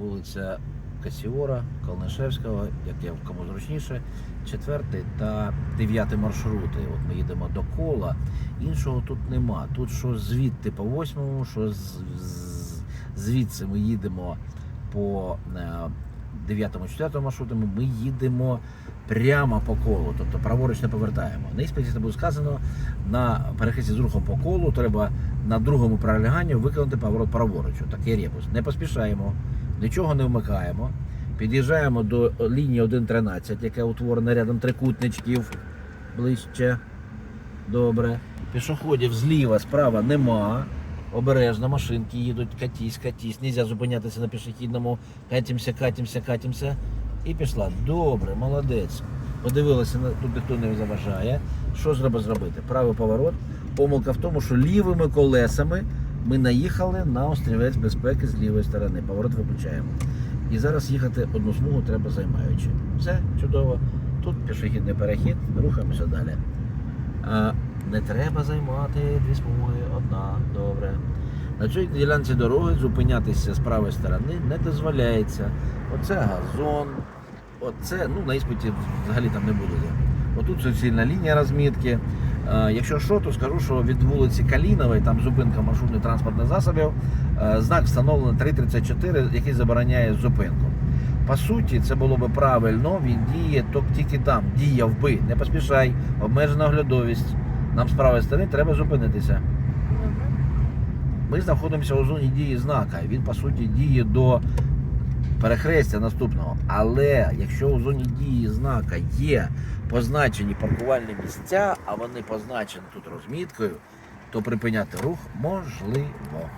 вулиця Касіора, Калнишевського, як я кому зручніше, четвертий та дев'ятий маршрути. От ми їдемо до кола. Іншого тут нема. Тут що звідти по восьмому, що звідси ми їдемо по е, дев'ятому, четвертому маршруту. Ми їдемо прямо по колу, тобто праворуч не повертаємо. На іспиті це буде сказано на перехресті з рухом по колу. Треба на другому пролягання виконати поворот праворуч. Такий ребус. Не поспішаємо, нічого не вмикаємо. Під'їжджаємо до лінії 1.13, яка утворена рядом трикутничків ближче. Добре. Пішоходів зліва, справа нема. Обережно машинки їдуть, катісь, катісь. Нельзя зупинятися на пішохідному. Катімся, катімся, катімся. І пішла. Добре, молодець. Подивилися, тут ніхто не заважає. Що треба зробити? Правий поворот. Помилка в тому, що лівими колесами ми наїхали на острівець безпеки з лівої сторони. Поворот виключаємо. І зараз їхати одну смугу треба займаючи. Все чудово. Тут пішохідний перехід, рухаємося далі. Не треба займати дві смуги, одна, добре. На цій ділянці дороги зупинятися з правої сторони не дозволяється. Оце газон, оце, ну на іспиті взагалі там не буде. Отут суцільна лінія розмітки. Е, Якщо що, то скажу, що від вулиці Калінової, там зупинка маршрутних транспортних засобів, е, знак встановлено 334, який забороняє зупинку. По суті, це було би правильно, він діє тобто тільки там, діяв би. Не поспішай, обмежена оглядовість. Нам з правої сторони треба зупинитися. Ми знаходимося у зоні дії знака. Він по суті діє до перехрестя наступного. Але якщо у зоні дії знака є позначені паркувальні місця, а вони позначені тут розміткою, то припиняти рух можливо.